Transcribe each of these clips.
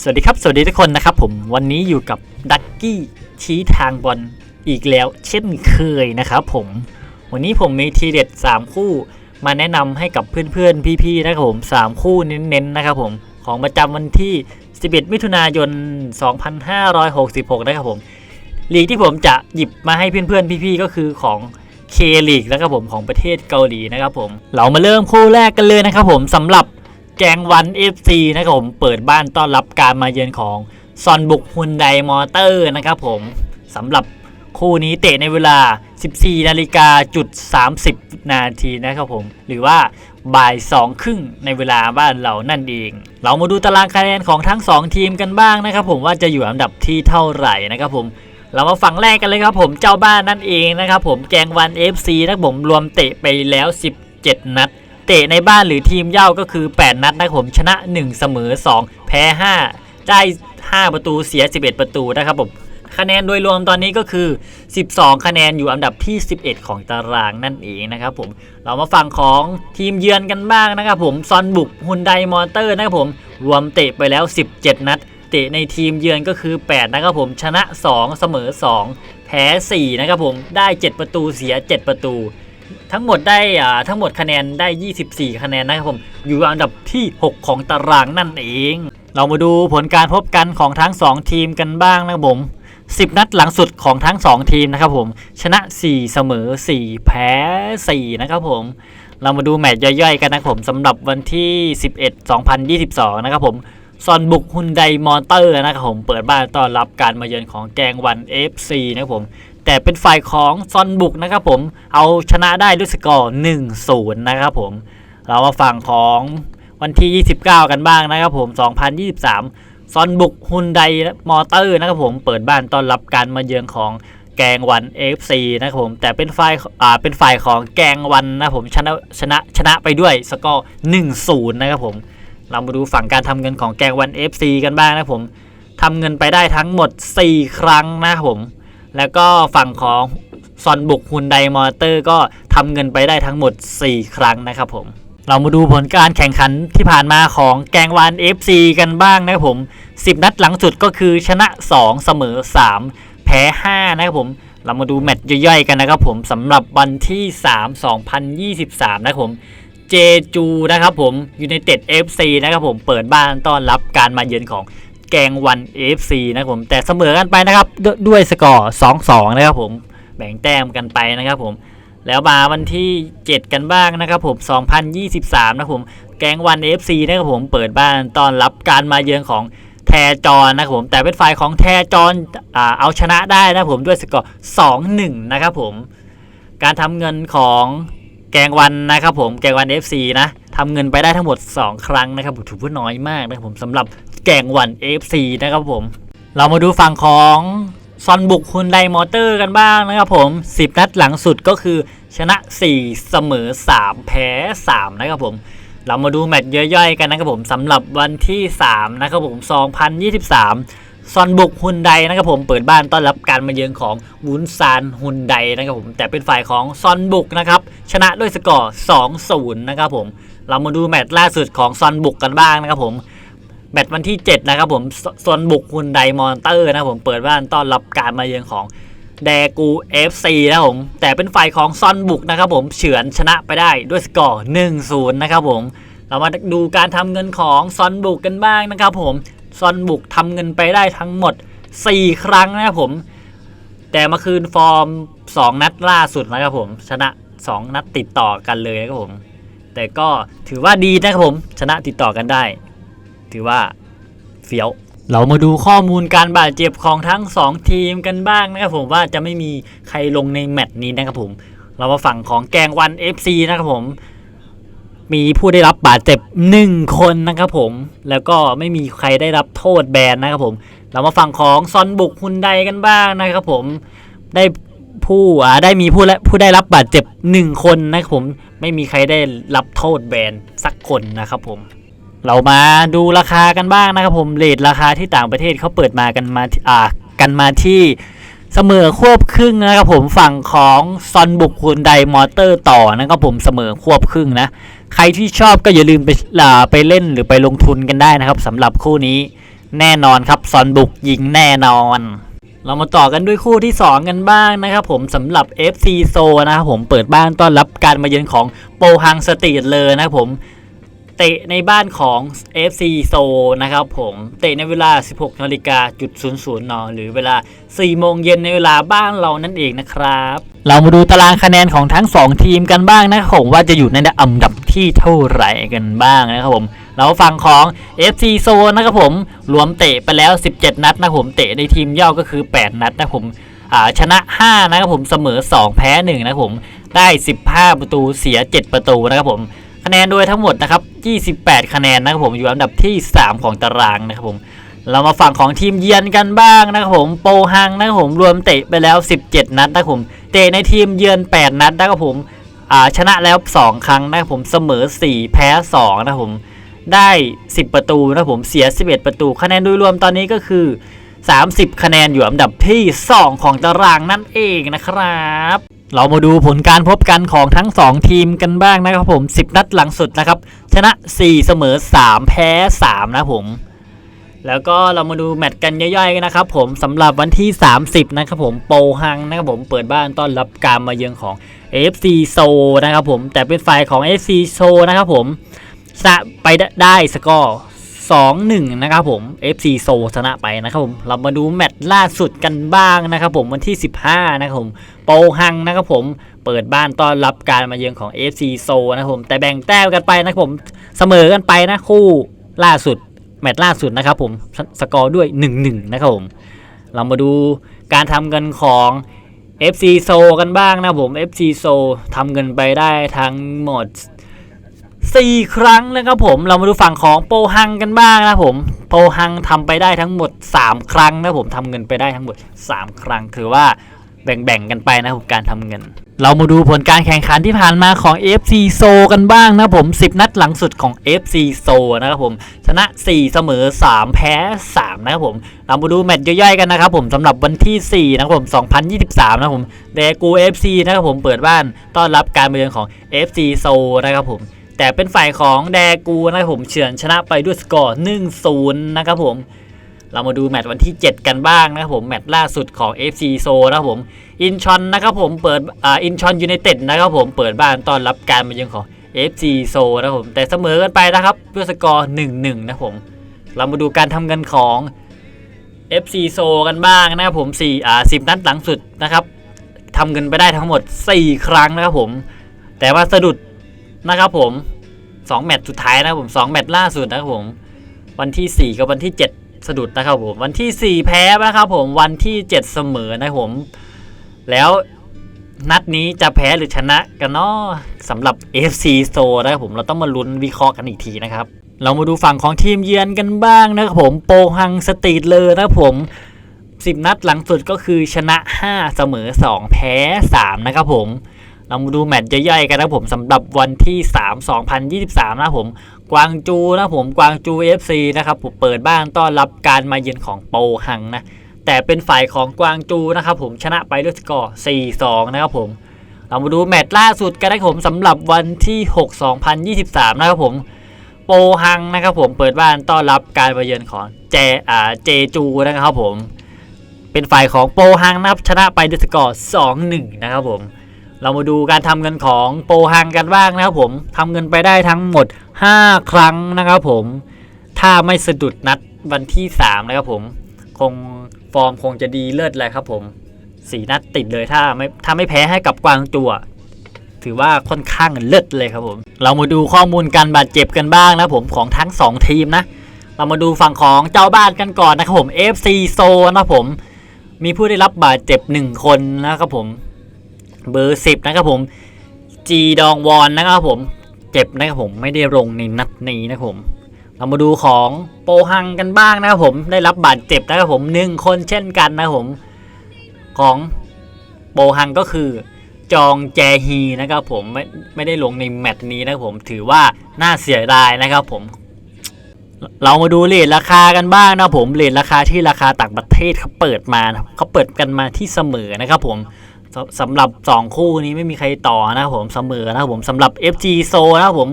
สวัสดีครับ สวัสดีทุกคนนะครับผมวันนี้อยู่กับดักกี้ชี้ทางบอลอีกแล้วเช่นเคยนะครับผมวันนี้ผมมีทีเด็ด 3 คู่มาแนะนำให้กับเพื่อนๆ พี่ๆนะครับผม 3 คู่เน้นๆนะครับผมของประจำวันที่ 11 มิถุนายน 2566 นะครับผมลีกที่ผมจะหยิบมาให้เพื่อนๆ พี่ๆก็คือของเคลีกนะครับผมของประเทศเกาหลีนะครับผม เรามาเริ่มคู่แรกกันเลยนะครับผมสำหรับ แกงวัน FC นะครับผมเปิดบ้านต้อนรับการมาเยือนของซอนบุกฮุนไดมอเตอร์นะครับผมสำหรับคู่นี้เตะในเวลา 14นาฬิกาจุด30 นาทีนะครับผม หรือว่าบ่าย2ครึ่งในเวลาบ้านเรานั่นเอง เรามาดูตารางคะแนนของทั้ง 2 ทีมกันบ้างนะครับผมว่าจะอยู่อันดับที่เท่าไหร่นะครับผม เรามาฝั่งแรกกันเลยครับผมเจ้าบ้านนั่นเองนะครับผมแกงวัน FC นะครับผมรวมเตะไปแล้ว 17 นัด เตะในบ้านหรือทีมเย่าก็คือ 8 นัดนะครับผมชนะ 1 เสมอ 2 แพ้ 5 ได้ 5 ประตูเสีย 11 ประตูนะครับผมคะแนนโดยรวมตอนนี้ก็คือ 12 คะแนนอยู่อันดับที่ 11 ของตารางนั่นเองนะครับผม เรามาฝั่งของทีมเยือนกันบ้างนะครับผม ซอนบุกฮุนไดมอเตอร์นะครับผม รวมเตะไปแล้ว 17 นัด เตะในทีมเยือนก็คือ 8 นะครับผม ชนะ 2 เสมอ 2 แพ้ 4 นะครับผม ได้ 7 ประตูเสีย 7 ประตู ทั้งหมดได้อ่าทั้งหมดคะแนนได้ 24 คะแนนนะครับผม อยู่อันดับที่ 6 ของตารางนั่นเอง เรามาดูผลการพบกันของทั้ง 2 ทีมกันบ้างนะครับผม10 นัดหลังสุดของทั้ง 2 ทีมนะครับผม ชนะ 4 เสมอ 4 แพ้ 4 นะครับผม เรามาดูแมตช์ย่อยๆ กันนะครับผมสำหรับวันที่ 11 2022 นะครับผมซอนบุกฮุนไดมอเตอร์นะครับผม เปิดบ้านต้อนรับการมาเยือนของแกงวัน FC นะครับผม แต่เป็นฝ่ายของซอนบุกนะครับผมเอาชนะได้ด้วยสกอร์1-0 นะครับผม เรามาฝั่งของวันที่ 29 กันบ้างนะครับผม 2023 ซอนบุกฮุนไดมอเตอร์นะครับผมเปิดบ้านต้อนรับการมาเยือนของแกงวัน FC นะครับผม แต่เป็นฝ่ายอ่าเป็นฝ่ายของแกงวันนะครับผมชนะชนะชนะไปด้วยสกอร์1-0 นะครับผม เรามาดูฝั่งการทำเงินของแกงวัน FC กันบ้างนะครับผมทำเงินไปได้ทั้งหมด 4 ครั้งนะครับผม แล้วก็ฝั่งของซอนบุกฮุนไดมอเตอร์ก็ทำเงินไปได้ทั้งหมด 4 ครั้งนะครับผม เรามาดูผลการแข่งขันที่ผ่านมาของแกงวาน FC กันบ้างนะครับผม 10 นัดหลังสุดก็คือชนะ 2 เสมอ 3 แพ้ 5 นะครับผมเรามาดูแมตช์ย่อยๆกันนะครับผมสำหรับวันที่ 3 2023 นะครับผมเจจูนะครับผมยู i นเต็ด FC นะครับผมเปิดบ้านต้อนรับการมาเยือนของ แกงวัน FC นะครับผมแต่เสมอกันไปนะครับดด้วยสกอร์2-2 นะครับผมแบ่งแต้มกันไปนะครับผมแล้วมาวันที่ 7 กันบ้างนะครับผม 2023 นะครับผมแกงวัน FC นะครับผมเปิดบ้านต้อนรับการมาเยือนของแทจอนนะครับผมแต่เป็นฝ่ายของแทจอนอเอาชนะได้นะครับผมด้วยสกอร์ 2-1 นะครับผมการทำเงินของแกงวันนะครับผมแกงวัน FC นะทำเงินไปได้ทั้งหมด 2 ครั้งนะครับผมถือว่าน้อยมากนะครับผมสำหรับ แกงวัน FC นะครับผม เรามาดูฝั่งของซอนบุกฮุนไดมอเตอร์กันบ้างนะครับผม 10 นัดหลังสุดก็คือชนะ 4 เสมอ 3 แพ้ 3 นะครับผม เรามาดูแมตช์ย่อยๆกันนะครับผมสำหรับวันที่ 3 นะครับผม 2023 ซอนบุกฮุนไดนะครับผมเปิดบ้านต้อนรับการมาเยือนของวุนซานฮุนไดนะครับผมแต่เป็นฝ่ายของซอนบุกนะครับชนะด้วยสกอร์ 2-0 นะครับผม เรามาดูแมตช์ล่าสุดของซอนบุกกันบ้างนะครับผม แมตช์วันที่ 7 นะครับผมซซอนบุกฮุนไดมอนเตอร์นะผมเปิดบ้านต้อนรับการมาเยือนของแดกู FC นะครับผม แต่เป็นฝ่ายของซอนบุกนะครับผมเฉือนชนะไปได้ด้วยสกอร์ 1-0 นะครับผม เรามาดูการทำเงินของซอนบุกกันบ้างนะครับผมซอนบุกทำเงินไปได้ทั้งหมด 4 ครั้งนะครับผม แต่มาคืนฟอร์ม 2 นัดล่าสุดนะครับผม ชนะ 2 นัดติดต่อกันเลยนะครับผม แต่ก็ถือว่าดีนะครับผมชนะติดต่อกันได้ ถือว่าเฟี้ยว เรามาดูข้อมูลการบาดเจ็บของทั้ง 2 ทีมกันบ้างนะครับผมว่าจะไม่มีใครลงในแมตช์นี้นะครับผม เรามาฝั่งของแกงวัน FC นะครับผม มีผู้ได้รับบาดเจ็บ 1 คนนะครับผม แล้วก็ไม่มีใครได้รับโทษแบนนะครับผม เรามาฝั่งของซอนบุกฮุนไดกันบ้างนะครับผมได้ผู้อ่าได้มีผู้และผู้ได้รับบาดเจ็บ 1 คนนะครับผม ไม่มีใครได้รับโทษแบนสักคนนะครับผม เรามาดูราคากันบ้างนะครับผมเลทราคาที่ต่างประเทศเขาเปิดมากันมาอ่ากันมาที่เสมอควบครึ่งนะครับผมฝั่งของซอนบุกฮุนไดมอเตอร์ต่อนะครับผมเสมอควบครึ่งนะใครที่ชอบก็อย่าลืมไปอ่าไปเล่นหรือไปลงทุนกันได้นะครับสำหรับคู่นี้แน่นอนครับซอนบุกยิงแน่นอน เรามาต่อกันด้วยคู่ที่ 2 กันบ้างนะครับผมสำหรับ FC โซนะครับผมเปิดบ้านต้อนรับการมาเยือนของโปฮังสตรีทเลยนะครับผม เตะในบ้านของ FC โซนะครับผมเตะในเวลา 16นาฬิกาจุด00นหรือเวลา 4 โมงเย็นในเวลาบ้านเรานั่นเองนะครับ เรามาดูตารางคะแนนของทั้ง 2 ทีมกันบ้างนะครับผมว่าจะอยู่ในอันดับที่เท่าไหร่กันบ้างนะครับผมเราฝั่งของ FC โซนะครับผมรวมเตะไปแล้ว 17 นัดนะครับผมเตะในทีมย่อก็คือ 8 นัดนะครับผมชนะ 5 นะครับผมเสมอ 2 แพ้ 1 นะครับผมได้ 15 ประตูเสีย 7 ประตูนะครับผม คะแนนโดยทั้งหมดนะครับ 28 คะแนนนะครับผมอยู่อันดับที่ 3 ของตารางนะครับผมเรามาฝั่งของทีมเยือนกันบ้างนะครับผมโปฮังนะครับผมรวมเตะไปแล้ว 17 นัดนะครับผมเตะในทีมเยือน 8 นัดนะครับผมชนะแล้ว 2 ครั้งนะครับผมเสมอ 4 แพ้ 2 นะครับผมได้ 10 ประตูนะครับผมเสีย 11 ประตู คะแนนโดยรวมตอนนี้ก็คือ 30 คะแนนอยู่อันดับที่ 2 ของตารางนั่นเองนะครับเรามาดูผลการพบกันของทั้ง 2 ทีมกันบ้างนะครับผม 10 นัดหลังสุดนะครับ ชนะ 4 เสมอ 3 แพ้ 3 นะผม แล้วก็เรามาดูแมตช์กันย่อยๆกันนะครับผมสำหรับวันที่ 30 นะครับผมโปฮังนะครับผมเปิดบ้านต้อนรับการมาเยือนของ AFC โซนะครับผมแต่เป็นฝ่ายของ AFC โซนะครับผมชนะไปได้สกอร์ 2-1 นะครับผม FC โซชนะไปนะครับผม เรามาดูแมตช์ล่าสุดกันบ้างนะครับผมวันที่ 15 นะครับผม โปฮังนะครับผม เปิดบ้านต้อนรับการมาเยือนของ FC โซนะครับผม แต่แบ่งแต้มกันไปนะครับผม เสมอกันไปนะคู่ล่าสุด แมตช์ล่าสุดนะครับผมสสกอร์ด้วย 1-1 นะครับผม เรามาดูการทำเงินของ FC โซกันบ้างนะครับผม FC โซทำเงินไปได้ทั้งหมด 4 ครั้งนะครับผมเรามาดูฝั่งของโปฮังกันบ้างนะครับผมโปฮังทำไปได้ทั้งหมด 3 ครั้งนะครับผมทำเงินไปได้ทั้งหมด 3 ครั้งถือว่าแบ่งๆกันไปนะผมการทำเงิน เรามาดูผลการแข่งขันที่ผ่านมาของ FC โซกันบ้างนะครับผม 10 นัดหลังสุดของ FC โซนะครับผม ชนะ 4 เสมอ 3 แพ้ 3 นะครับผม เรามาดูแมตช์ย่อยๆกันนะครับผมสำหรับวันที่ 4 นะครับผม 2023 นะครับผมเดกู FC นะครับผมเปิดบ้านต้อนรับการมาเยือนของ FC โซนะครับผม แต่เป็นฝ่ายของแดกูนะครับผมเฉือนชนะไปด้วยสกอร์ 1-0 นะครับผม เรามาดูแมตช์วันที่ 7 กันบ้างนะครับผม แมตช์ล่าสุดของ FC โซนะครับผม อินชอนนะครับผมเปิดอ่าอินชอนยูไนเต็ดนะครับผมเปิดบ้านต้อนรับการมาเยือนของ FC โซนะครับผมแต่เสมอกันไปนะครับด้วยสกอร์ 1-1 นะผม เรามาดูการทำเงินของ FC โซกันบ้างนะครับผม4อ่า10 นัดหลังสุดนะครับทำเงินไปได้ทั้งหมด 4 ครั้งนะครับผม แต่ว่าสะดุด นะครับผม2แมตช์สุดท้ายนะครับผม2แมตช์ล่าสุดนะครับผม วันที่ 4 กับวันที่ 7 สะดุดนะครับผม วันที่ 4 แพ้นะครับผมวันที่ 7 เสมอนะครับผม แล้วนัดนี้จะแพ้หรือชนะกันเนาะสำหรับ FC โซนะครับผมเราต้องมาลุ้นวิเคราะห์กันอีกทีนะครับ เรามาดูฝั่งของทีมเยือนกันบ้างนะครับผมโปฮังสตรีทเลยนะครับผม 10 นัดหลังสุดก็คือชนะ 5 เสมอ 2 แพ้ 3 นะครับผม เรามาดูแมตช์ย่อยๆกันนะผมสำหรับวันที่ 3 2023 นะครับผมกวางจูนะผมกวางจู FC นะครับผมเปิดบ้านต้อนรับการมาเยือนของโปฮังนะแต่เป็นฝ่ายของกวางจูนะครับผมชนะไปด้วยสกอร์ 4-2 นะครับผม เรามาดูแมตช์ล่าสุดกันนะครับผมสำหรับวันที่ 6 2023 นะครับผมโปฮังนะครับผมเปิดบ้านต้อนรับการมาเยือนของเจอ่าเจจูนะครับผม เป็นฝ่ายของโปฮังนะครับชนะไปด้วยสกอร์ 2-1 นะครับผม เรามาดูการทำเงินของโปฮังกันบ้างนะครับผมทำเงินไปได้ทั้งหมด 5 ครั้งนะครับผมถ้าไม่สะดุดนัดวันที่3นะครับผมคงฟอร์มคงจะดีเลิศเลยครับผมสีนัดติดเลยถ้าไม่ถ้าไม่แพ้ให้กับกวางจัว ถือว่าค่อนข้างเลิศเลยครับผม เรามาดูข้อมูลการบาดเจ็บกันบ้างนะผมของทั้ง 2 ทีมนะ เรามาดูฝั่งของเจ้าบ้านกันก่อนนะครับผม FC โซนะครับผม มีผู้ได้รับบาดเจ็บ 1 คนนะครับผม เบอร์ 10 นะครับผม จีดองวอนนะครับผม เจ็บนะครับผมไม่ได้ลงในนัดนี้นะครับผม เรามาดูของโปฮังกันบ้างนะครับผม ได้รับบาดเจ็บนะครับผมหนึ่งคนเช่นกันนะครับผม ของโปฮังก็คือจองแจฮีนะครับผมไม่ไม่ได้ลงในแมตช์นี้นะครับผมถือว่าน่าเสียดายนะครับผม เรามาดูเลทราคากันบ้างนะครับผมเลทราคาที่ราคาต่างประเทศเขาเปิดมาเขาเปิดกันมาที่เสมอนะครับผม สำหรับ 2 คู่นี้ไม่มีใครต่อนะครับผมเสมอนะครับผมสำหรับ FG โซนะครับผม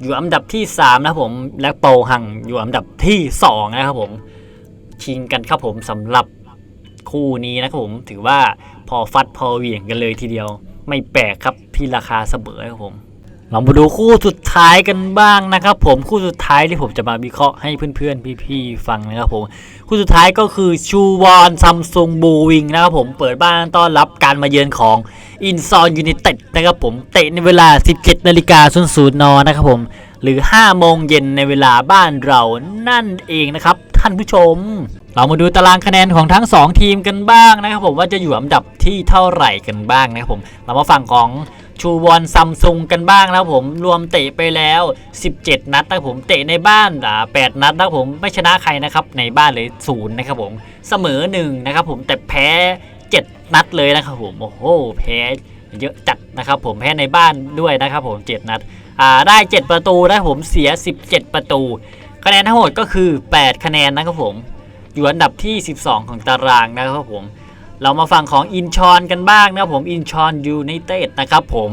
อยู่อันดับที่ 3 นะครับผมและโปหังอยู่อันดับที่ 2 นะครับผมชิงกันครับผมสำหรับคู่นี้นะครับผมถือว่าพอฟัดพอเหวี่ยงกันเลยทีเดียว ไม่แปลกครับที่ราคาเสมอครับผม เรามาดูคู่สุดท้ายกันบ้างนะครับ ผมคู่สุดท้ายที่ผมจะมาวิเคราะห์ให้เพื่อนๆพี่ๆฟังนะครับผมคู่สุดท้ายก็คือชูวอนซัมซุงบูวิงนะครับผมเปิดบ้านต้อนรับการมาเยือนของอินซอนยู i นเต็ดนะครับผมเตะในเวลา 17นาฬิกาศูนย์นนะครับผมหรือ 5 โมงเย็นในเวลาบ้านเรานั่นเองนะครับ ท่านผู้ชม เรามาดูตารางคะแนนของทั้ง 2 ทีมกันบ้างนะครับผมว่าจะอยู่อันดับที่เท่าไหร่กันบ้างนะครับผม เรามาฝั่งของ ชูวอนซัมซุงกันบ้างนะครับผมรวมเตะไปแล้ว 17 นัดนะผมเตะในบ้านอ่า8นัดนะผมไม่ชนะใครนะครับในบ้านเลยศูนย์นะครับผมเสมอ1นะครับผมแต่แพ้ 7 นัดเลยนะครับผมโอ้โหแพ้เยอะจัดนะครับผมแพ้ในบ้านด้วยนะครับผม 7 นัดอ่าได้ 7 ประตูนะผมเสีย 17 ประตู คะแนนทั้งหมดก็คือ 8 คะแนนนะครับผมอยู่อันดับที่ 12 ของตารางนะครับผม เรามาฝั่งของอินชอนกันบ้างนะครับผมอินชอนยูไนเต็ดนะครับผม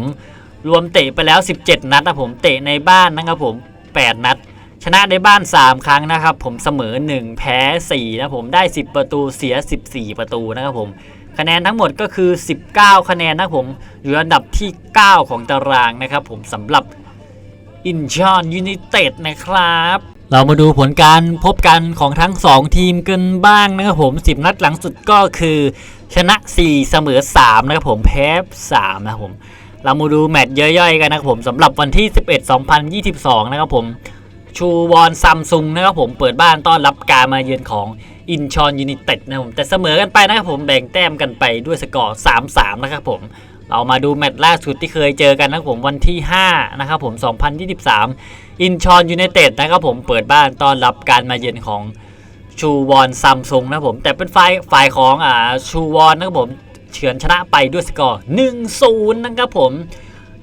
รวมเตะไปแล้ว 17 นัดนะผมเตะในบ้านนะครับผม 8 นัด ชนะในบ้าน 3 ครั้งนะครับผมเสมอ 1 แพ้ 4 นะผมได้ 10 ประตูเสีย 14 ประตูนะครับผมคะแนนทั้งหมดก็คือ 19 คะแนนนะผมอยู่อันดับที่ 9 ของตารางนะครับผมสำหรับอินชอนยูไนเต็ดนะครับ เรามาดูผลการพบกันของทั้ง 2 ทีมกันบ้างนะครับผม 10 นัดหลังสุดก็คือ ชนะ 4 เสมอ 3 นะครับผมแพ้3นะครับผม เรามาดูแมตช์ย่อยๆกันนะครับผมสำหรับวันที่ 11 2022 นะครับผม ชูวอนซัมซุงนะครับผมเปิดบ้านต้อนรับการมาเยือนของอินชอนยูนิเต็ดนะครับผมแต่เสมอกันไปนะครับผมแบ่งแต้มกันไปด้วยสกอร์ 3-3 นะครับผม เรามาดูแมตช์ล่าสุดที่เคยเจอกันนะครับผมวันที่ 5 นะครับผม 2023 อินชอนยูไนเต็ดนะครับผมเปิดบ้านต้อนรับการมาเยือนของ ชูวอนซัมซุงนะผมแต่เป็นฝ่ายฝ่ายของอ่าชูวอนนะครับผมเฉือนชนะไปด้วยสกอร์1-0นะครับผม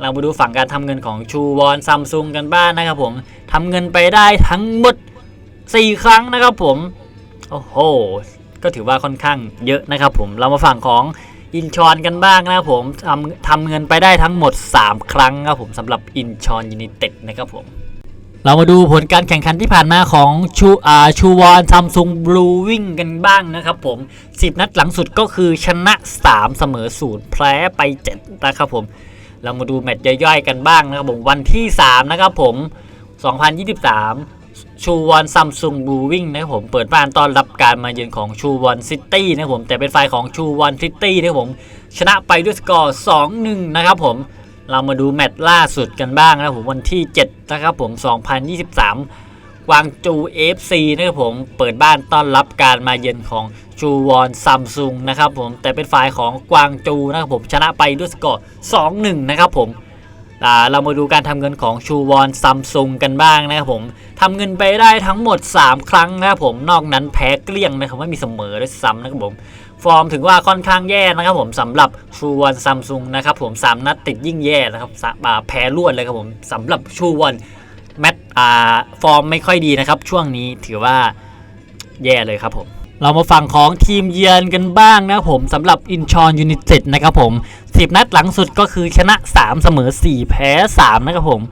เรามาดูฝั่งการทำเงินของชูวอนซัมซุงกันบ้างนะครับผมทำเงินไปได้ทั้งหมด 4 ครั้งนะครับผม โอ้โห ก็ถือว่าค่อนข้างเยอะนะครับผมเรามาฝั่งของอินชอนกันบ้างนะครับผมทำทำเงินไปได้ทั้งหมด 3 ครั้งครับผมสำหรับอินชอนยูนิเต็ดนะครับผม เรามาดูผลการแข่งขันที่ผ่านมาของชูอาชูวอนซัมซุงบลูวิงกันบ้างนะครับผม 10 นัดหลังสุดก็คือชนะ 3 เสมอ0แพ้ไป 7 นะครับผม เรามาดูแมตช์ย่อยๆกันบ้างนะครับผม วันที่ 3 นะครับผม 2023 ชูวอนซัมซุงบูวิงนะครับผม เปิดบ้านต้อนรับการมาเยือนของชูวอนซิตี้นะครับผม แต่เป็นฝ่ายของชูวอนซิตี้นะครับผม ชนะไปด้วยสกอร์ 2-1 นะครับผม เรามาดูแมตช์ล่าสุดกันบ้างนะครับผมวันที่ 7 นะครับผม 2023 กวางจู FC นะครับผมเปิดบ้านต้อนรับการมาเยือนของชูวอนซัมซุงนะครับผมแต่เป็นฝ่ายของกวางจูนะครับผมชนะไปด้วยสกอร์ 2-1 นะครับผมเรามาดูการทำเงินของชูวอนซัมซุงกันบ้างนะครับผมทำเงินไปได้ทั้งหมด 3 ครั้งนะครับผมนอกนั้นแพ้เกลี้ยงนะครับไม่มีเสมอด้วยซ้ำนะครับผม ฟอร์มถือว่าค่อนข้างแย่นะครับผมสำหรับชูวอนซัมซุงนะครับผมสามนัดติดยิ่งแย่นะครับสาแพ้รวดเลยครับผมสำหรับชูวอนแมตอ่าฟอร์มไม่ค่อยดีนะครับ ช่วงนี้ถือว่าแย่เลยครับผมเรามาฝั่งของทีมเยือนกันบ้างนะครับผมสำหรับอินชอนยูนิเต็ดนะครับผม 10 นัดหลังสุดก็คือชนะ 3 เสมอ 4 แพ้ 3 นะครับผม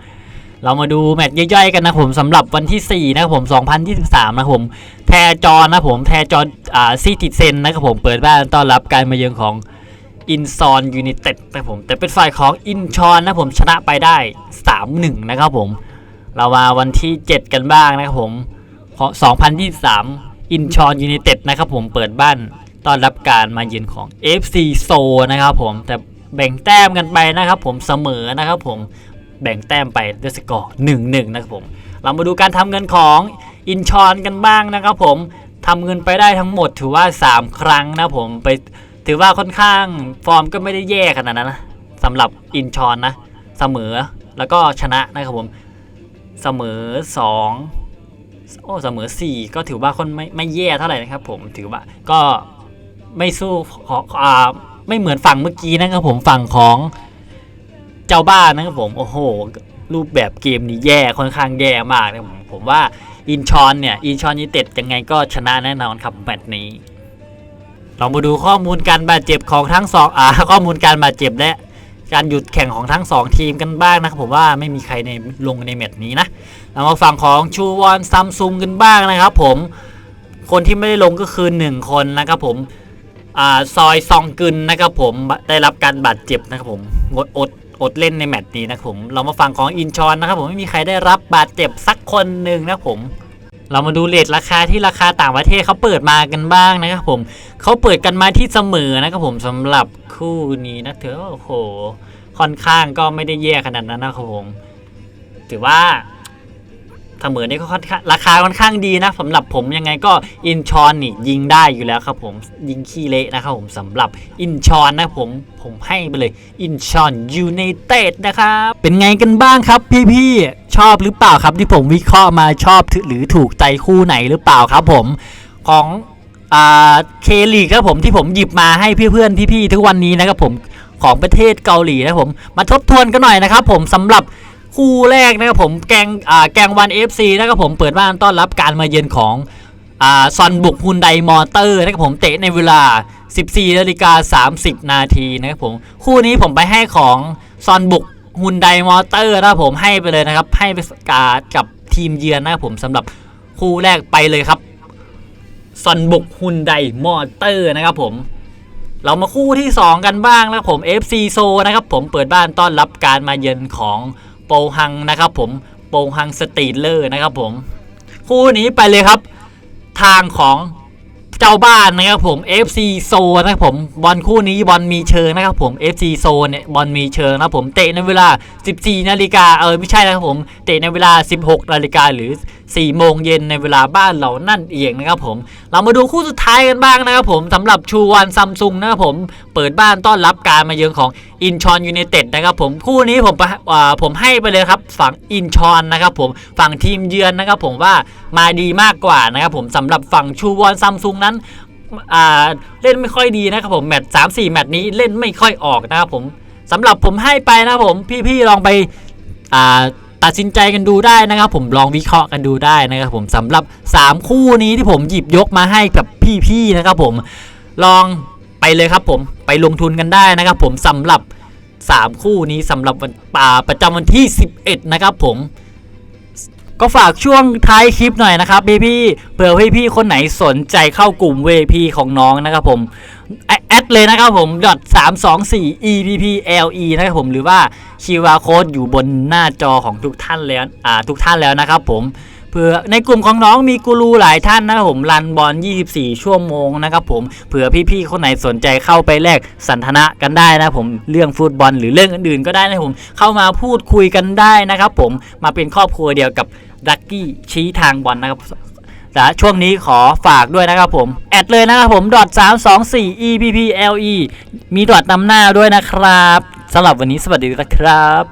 เรามาดูแมตช์ย่อยๆกันนะผมสำหรับวันที่ 4 นะครับผม 2023 นะครับผม แทจอนนะผม แทจอนอ่าซีติเซนนะครับผมเปิดบ้านต้อนรับการมาเยือนของอินซอนยูนิเต็ดนะครับผม แต่เป็นฝ่ายของอินชอนนะผมชนะไปได้ 3-1 นะครับผม เรามาวันที่ 7 กันบ้างนะครับผมของ2023 อินชอนยูนิเต็ดนะครับผมเปิดบ้านต้อนรับการมาเยือนของ FC โซนะครับผมแต่แบ่งแต้มกันไปนะครับผมเสมอนะครับผม แบ่งแต้มไปด้วยสกอร์1-1นะครับผม เรามาดูการทำเงินของอินชอนกันบ้างนะครับผมทำเงินไปได้ทั้งหมดถือว่า 3 ครั้งนะผมไปถือว่าค่อนข้างฟอร์มก็ไม่ได้แย่ขนาดนั้นนะสำหรับอินชอนนะเสมอแล้วก็ชนะนะครับผมเสมอ 2 โอ้เสมอ 4 ก็ถือว่าคนไม่ไม่แย่เท่าไหร่นะครับผมถือว่าก็ไม่สู้ขออ่าไม่เหมือนฝั่งเมื่อกี้นะครับผมฝั่งของ เจ้าบ้านนะครับผมโอ้โห รูปแบบเกมนี้แย่ค่อนข้างแย่มากนะผมผมว่าอินชอนเนี่ยอินชอนยูเต็ดยังไงก็ชนะแน่นอนครับแมตช์นี้เรามาดูข้อมูลการบาดเจ็บของทั้งสองอ่าข้อมูลการบาดเจ็บและการหยุดแข่งของทั้งสองทีมกันบ้างนะครับผมว่าไม่มีใครในลงในแมตช์นี้นะเรามาฝั่งของชูวอนซัมซุงกันบ้างนะครับผมคนที่ไม่ได้ลงก็คือ 1 คนนะครับผมอ่าซอยซองกึนนะครับผมได้รับการบาดเจ็บนะครับผมงดอด อดเล่นในแมตช์นี้นะผมเรามาฟังของอินชอนนะครับผมไม่มีใครได้รับบาดเจ็บสักคนหนึ่งนะผมเรามาดูเลทราคาที่ราคาต่างประเทศเขาเปิดมากันบ้างนะครับผมเขาเปิดกันมาที่เสมอนะครับผมสำหรับคู่นี้นะเธอโอ้โหค่อนข้างก็ไม่ได้แย่ขนาดนั้นนะครับผม ถือว่า เสมอนี่ก็ราคาค่อนข้างดีนะสำหรับผมยังไงก็อินชอนนี่ยิงได้อยู่แล้วครับผมยิงขี้เละนะครับผมสำหรับอินชอนนะผมผมให้ไปเลยอินชอนยูไนเต็ดนะครับเป็นไงกันบ้างครับพี่ๆชอบหรือเปล่าครับที่ผมวิเคราะห์มาชอบหรือถูกใจคู่ไหนหรือเปล่าครับผมของอ่าเคลีครับผมที่ผมหยิบมาให้เพื่อนๆพี่ๆทุกวันนี้นะครับผมของประเทศเกาหลีนะผมมาทบทวนกันหน่อยนะครับผมสำหรับ คู่แรกนะครับผมแกงอ่าแกงวัน FC นะครับผมเปิดบ้านต้อนรับการมาเยือนของอ่าซอนบุกฮุนไดมอเตอร์นะครับผมเตะในเวลา 14นาฬิกา30 นาทีนะครับผมคู่นี้ผมไปให้ของซอนบุกฮุนไดมอเตอร์นะครับผมให้ไปเลยนะครับ ให้ไปกากับทีมเยือนนะครับผมสำหรับคู่แรกไปเลยครับซอนบุกฮุนไดมอเตอร์นะครับผมเรามาคู่ที่ 2 กันบ้างนะครับผม FC โซนะครับผมเปิดบ้านต้อนรับการมาเยือนของ โปฮังนะครับผมโปฮังสตรีทเลอร์นะครับผม คู่นี้ไปเลยครับ ทางของเจ้าบ้านนะครับผม FC โซนะครับผมบอลคู่นี้บอลมีเชิงนะครับผม FC โซเนี่ยบอลมีเชิงนะครับผมเตะในเวลา 14 นาฬิกาเออไม่ใช่นะครับผมเตะในเวลา 16 นาฬิกาหรือ 4โมงเย็นในเวลาบ้านเรานั่นเองนะครับผม เรามาดูคู่สุดท้ายกันบ้างนะครับผมสำหรับชูวันซัมซุงนะครับผมเปิดบ้านต้อนรับการมาเยือนของอินชอนยูไนเต็ดนะครับผมคู่นี้ผมไปผมให้ไปเลยครับฝั่งอินชอนนะครับผมฝั่งทีมเยือนนะครับผมว่ามาดีมากกว่านะครับผมสำหรับฝั่งชูวันซัมซุงนั้นเล่นไม่ค่อยดีนะครับผมแมตช์สามสี่แมตช์นี้เล่นไม่ค่อยออกนะครับผมสำหรับผมให้ไปนะครับผมพี่ๆลองไปอ่า ตัดสินใจกันดูได้นะครับ ผมลองวิเคราะห์กันดูได้นะครับผมสำหรับ 3 คู่นี้ที่ผมหยิบยกมาให้กับพี่ๆนะครับผมลองไปเลยครับผมไปลงทุนกันได้นะครับ ผมสำหรับ 3 คู่นี้สำหรับวันป่าประจำวันที่ 11 นะครับผมก็ฝากช่วงท้ายคลิปหน่อยนะครับพี่ๆเผื่อพี่ๆคนไหนสนใจเข้ากลุ่ม VP ของน้องนะครับผม แอดเลยนะครับผม .324 EPPLE นะครับผมหรือว่า QR code อยู่บนหน้าจอของทุกท่านแล้วอ่าทุกท่านแล้วนะครับผมเผื่อในกลุ่มของน้องมีกูรูหลายท่านนะครับผมรันบอล 24 ชั่วโมงนะครับผมเผื่อพี่ๆคนไหนสนใจเข้าไปแลกสันทนะกันได้นะผมเรื่องฟุตบอลหรือเรื่องอื่นๆก็ได้นะผมเข้ามาพูดคุยกันได้นะครับผมมาเป็นครอบครัวเดียวกับดักกี้ชี้ทางบอลนะครับ แต่ช่วงนี้ขอฝากด้วยนะครับผมแอดเลยนะครับผมดอท324 EPPLE มีดอทนำหน้าด้วยนะครับสำหรับวันนี้สวัสดีนะครับ